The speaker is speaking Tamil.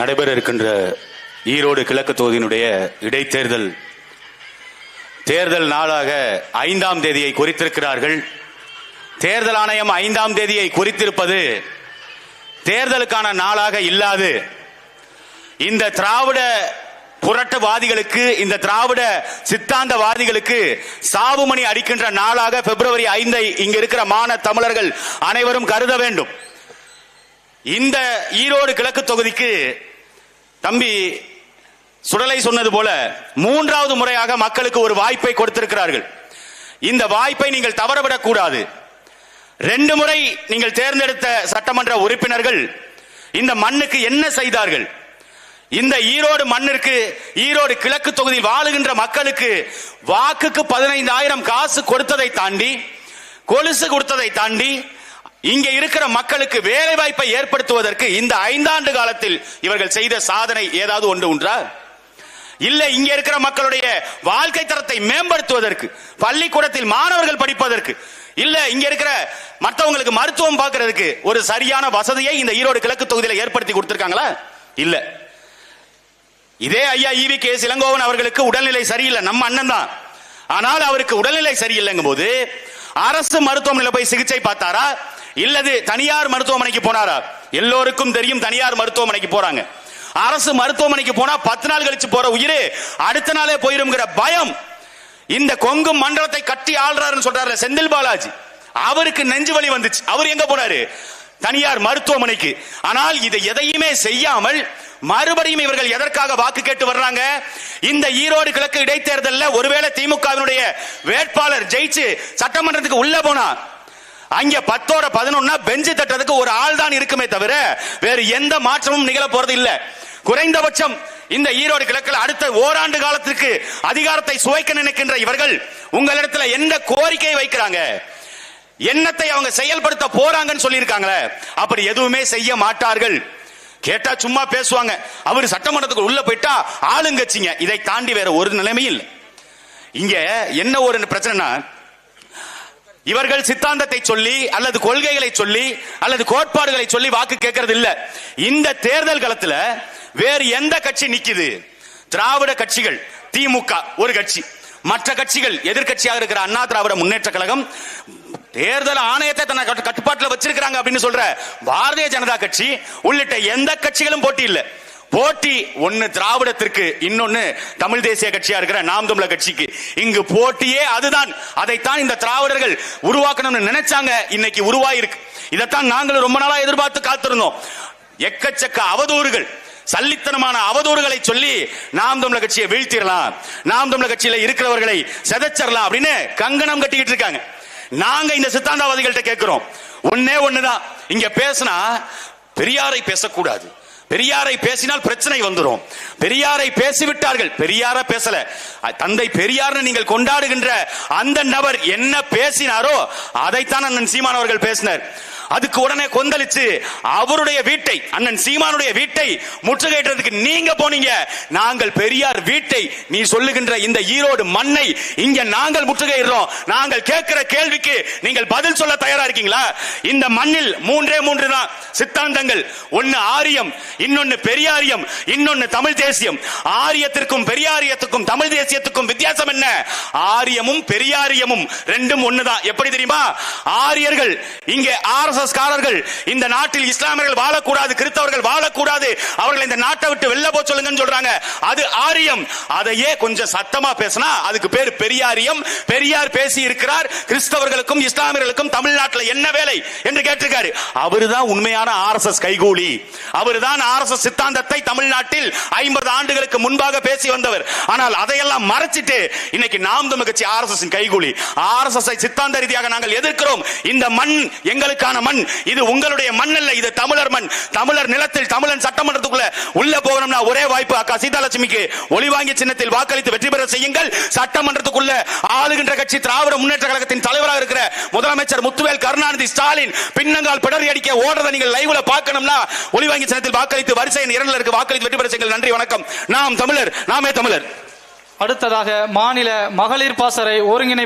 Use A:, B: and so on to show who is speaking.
A: நடைபெற இருக்கின்ற ஈரோடு கிழக்கு தொகுதியினுடைய இடைத்தேர்தல். தேர்தல் நாளாக ஐந்தாம் தேதியை குறித்திருக்கிறார்கள். தேர்தல் ஆணையம் ஐந்தாம் தேதியை குறித்திருப்பது தேர்தலுக்கான நாளாக இல்லாது. இந்த திராவிட புரட்டவாதிகளுக்கு இந்த திராவிட சித்தாந்தவாதிகளுக்கு சாவுமணி அடிக்கின்ற நாளாக பிப்ரவரி ஐந்தை இங்கு இருக்கிற மான தமிழர்கள் அனைவரும் கருத வேண்டும். இந்த ஈரோடு கிழக்கு தொகுதிக்கு தம்பி சுடலை சொன்னது போல மூன்றாவது முறையாக மக்களுக்கு ஒரு வாய்ப்பை கொடுத்திருக்கிறார்கள். இந்த வாய்ப்பை நீங்கள் தவறவிடக் கூடாது ரெண்டு முறை நீங்கள் தேர்ந்தெடுத்த சட்டமன்ற உறுப்பினர்கள் இந்த மண்ணுக்கு என்ன செய்தார்கள்? இந்த ஈரோடு மண்ணிற்கு ஈரோடு கிழக்கு தொகுதியில் வாழுகின்ற மக்களுக்கு வாக்குக்கு பதினைந்தாயிரம் காசு கொடுத்ததை தாண்டி கொலுசு கொடுத்ததை தாண்டி இங்க இருக்கிற மக்களுக்கு வேலை வாய்ப்பை ஏற்படுத்துவதற்கு இந்த ஐந்தாண்டு காலத்தில் இவர்கள் செய்த சாதனை ஏதாவது ஒன்று உண்டா? இல்ல இங்க இருக்கிற மக்களுடைய வாழ்க்கை தரத்தை மேம்படுத்துவதற்கு பள்ளிக்கூடத்தில் மாணவர்கள் படிப்பதற்கு இல்ல இங்க இருக்கிற மற்றவங்களுக்கு மருத்துவம் பார்க்கறதுக்கு ஒரு சரியான வசதியை இந்த ஈரோடு கிழக்கு தொகுதியில் ஏற்படுத்தி கொடுத்திருக்காங்களா? இல்ல. இதே ஐயா இவி கே இளங்கோவன் அவர்களுக்கு உடல்நிலை சரியில்லை நம்ம அண்ணன் தான் ஆனால் அவருக்கு உடல்நிலை சரியில்லைங்கும் போது அரசு மருத்துவமனையில் போய் சிகிச்சை பார்த்தாரா? இல்லது தனியார் மருத்துவமனைக்கு போனாரா? எல்லோருக்கும் தெரியும் தனியார் மருத்துவமனைக்கு போறாங்க. அரசு மருத்துவமனைக்கு போனா பத்து நாள் கழிச்சு போற உயிர் அடுத்த நாளே போயிருங்கிற பயம். இந்த கொங்கு மண்டலத்தை கட்டி ஆள்றாருன்னு சொல்றாரு செந்தில் பாலாஜி. அவருக்கு நெஞ்சு வலி வந்துச்சு. அவர் எங்க போனாரு? தனியார் மருத்துவமனைக்கு. ஆனால் இதை எதையுமே செய்யாமல் மறுபடியும் இவர்கள் எதற்காக வாக்கு கேட்டு வர்றாங்க? இந்த ஈரோடு கிழக்கு இடைத்தேர்தலில் ஒருவேளை திமுகவினுடைய வேட்பாளர் ஜெயிச்சு சட்டமன்றத்துக்கு உள்ள போனா அங்க பத்தோட பதினொன்னா பெஞ்சு தட்டுறதுக்கு ஒரு ஆள் தான் இருக்குமே தவிர வேறு எந்த மாற்றமும் நிகழ போறது இல்ல. குறைந்தபட்சம் இந்த ஈரோடு கிழக்கில் அடுத்த ஓராண்டு காலத்திற்கு அதிகாரத்தை சுவைக்க நினைக்கின்ற இவர்கள் உங்களிடத்துல என்ன கோரிக்கை வைக்கிறாங்க? என்னத்தை அவங்க செயல்படுத்த போறாங்கன்னு சொல்லியிருக்காங்களே அப்படி எதுவுமே செய்ய மாட்டார்கள். கேட்டா சும்மா பேசுவாங்க. அவர் சட்டமன்றத்துக்கு உள்ள போயிட்டா ஆளுங்கட்சிங்க. இதை தாண்டி வேற ஒரு நிலைமையில் இங்க என்ன ஒரு பிரச்சனைனா இவர்கள் சித்தாந்தத்தை சொல்லி அல்லது கொள்கைகளை சொல்லி அல்லது கோட்பாடுகளை சொல்லி வாக்கு கேட்கறது இல்ல. இந்த தேர்தல் களத்துல வேறு எந்த கட்சி நிக்குது? திராவிட கட்சிகள் திமுக ஒரு கட்சி. மற்ற கட்சிகள் எதிர்க்கட்சியாக இருக்கிற அண்ணா திராவிட முன்னேற்ற கழகம் தேர்தல் ஆணையத்தை தன்னை கட்டு- வச்சிருக்கிறாங்க அப்படின்னு சொல்ற பாரதிய ஜனதா கட்சி உள்ளிட்ட எந்த கட்சிகளும் போட்டி இல்ல. போட்டி ஒன்னு திராவிடத்திற்கு இன்னொன்னு தமிழ் தேசிய கட்சியா இருக்கிற நாம் தமிழர் கட்சிக்கு. இங்கு போட்டியே அதுதான். அதைத்தான் இந்த திராவிடர்கள் உருவாக்கணும்னு நினைச்சாங்க. இன்னைக்கு உருவாயிருக்கு. இதைத்தான் நாங்களும் ரொம்ப நாளா எதிர்பார்த்து காத்திருந்தோம். எக்கச்சக்க அவதூறுகள் சல்லித்தனமான அவதூறுகளை சொல்லி நாம் தமிழர் கட்சியை வீழ்த்திடலாம். நாம் தமிழர் கட்சியில இருக்கிறவர்களை செதச்சிடலாம் அப்படின்னு கங்கணம் கட்டிக்கிட்டு இருக்காங்க. நாங்க இந்த சித்தாந்தவாதிகள்ட்ட கேட்கிறோம் ஒன்னே ஒண்ணுதான். இங்க பேசினா பெரியாரை பேசக்கூடாது. பெரியாரை பேசினால் பிரச்சனை வந்துடும் பெரியாரை பேசிவிட்டார்கள். பெரியார பேசல. தந்தை பெரியார்னு நீங்கள் கொண்டாடுகின்ற அந்த நபர் என்ன பேசினாரோ அதைத்தான் அண்ணன் சீமான் அவர்கள் பேசினார். அதுக்கு உடனே கொந்தளிச்சு அவருடைய வீட்டை அண்ணன் சீமானுடைய வீட்டை முற்றுகையிட்டதுக்கு நீங்க போனீங்க. நாங்கள் பெரியார் வீட்டை நீ சொல்லுகின்ற இந்த ஈரோடு மண்ணை இங்க நாங்கள் முற்றுகையிடுறோம். நாங்கள் கேட்கிற கேள்விக்கு நீங்கள் பதில் சொல்ல தயாரா இருக்கீங்களா? இந்த மண்ணில் மூன்றே மூன்று தான் சித்தாந்தங்கள். ஒன்னு ஆரியம் இன்னொன்னு பெரியாரியம் இன்னொன்னு தமிழ் தேசியம். ஆரியத்திற்கும் பெரியாரியத்துக்கும் தமிழ் தேசியத்துக்கும் வித்தியாசம் என்ன? ஆரியமும் பெரியாரியமும் ரெண்டும் ஒண்ணுதான். எப்படி தெரியுமா? ஆரியர்கள் இங்கே ஆர்எஸ்எஸ் காரர்கள் இந்த நாட்டில் இஸ்லாமியர்கள் வாழக்கூடாது கிறிஸ்தவர்கள் வாழக்கூடாது அவர்கள் இந்த நாட்டை விட்டு வெளில போ சொல்லுங்கன்னு சொல்றாங்க. அது ஆரியம். அதையே கொஞ்சம் சத்தமா பேசினா அதுக்கு பேர் பெரியாரியம். பெரியார் பேசி இருக்கிறார் கிறிஸ்தவர்களுக்கும் இஸ்லாமியர்களுக்கும் தமிழ்நாட்டில் என்ன வேலை என்று கேட்டிருக்காரு. அவருதான் உண்மையான ஆர்எஸ்எஸ் கைகூலி. அவர்தான் ஆர்எஸ்எஸ் சித்தாந்தத்தை தமிழ்நாட்டில் ஐம்பது ஆண்டுகளுக்கு முன்பாக பேசி வந்தவர். ஆனால் அதையெல்லாம் மறைச்சிட்டு இன்னைக்கு நாம் தமிழ் கட்சி ஆர்எஸ்எஸ் கைகூலி. எஸ் சித்தாந்த ரீதியாக நாங்கள் எதிர்க்கிறோம். இந்த மண் எங்களுக்கான மண். இது உங்களுடைய மண் அல்ல இது தமிழர் மண். தமிழர் நிலத்தில் தமிழன் சட்டமன்றத்துக்குள்ள உள்ள போகணும்னா ஒரே வாய்ப்பு அக்கா சீதாலட்சுமிக்கு. ஒளிவாங்கி சின்னத்தில் வாக்களித்து வெற்றி பெற செய்யுங்கள். சட்டமன்றத்துக்குள்ள ஆளுகின்ற கட்சி திராவிட முன்னேற்ற கழகத்தின் தலைவராக இருக்கிற முதலமைச்சர் முத்துவேல் கருணாநிதி ஸ்டாலின் பின்னங்கால் பிடரி அடிக்க ஓடுறதை நீங்கள் லைவ்ல பார்க்கணும்னா ஒளிவாங்கி சின்னத்தில் வாக்களித்து வரிசை இரண்டில் இருக்கு. வாக்களித்து வெற்றி பெற செய்யுங்கள். நன்றி வணக்கம். நாம் தமிழர் நாமே தமிழர்.
B: அடுத்ததாக மாநில மகளிர் பாசறை ஒருங்கிணைப்பு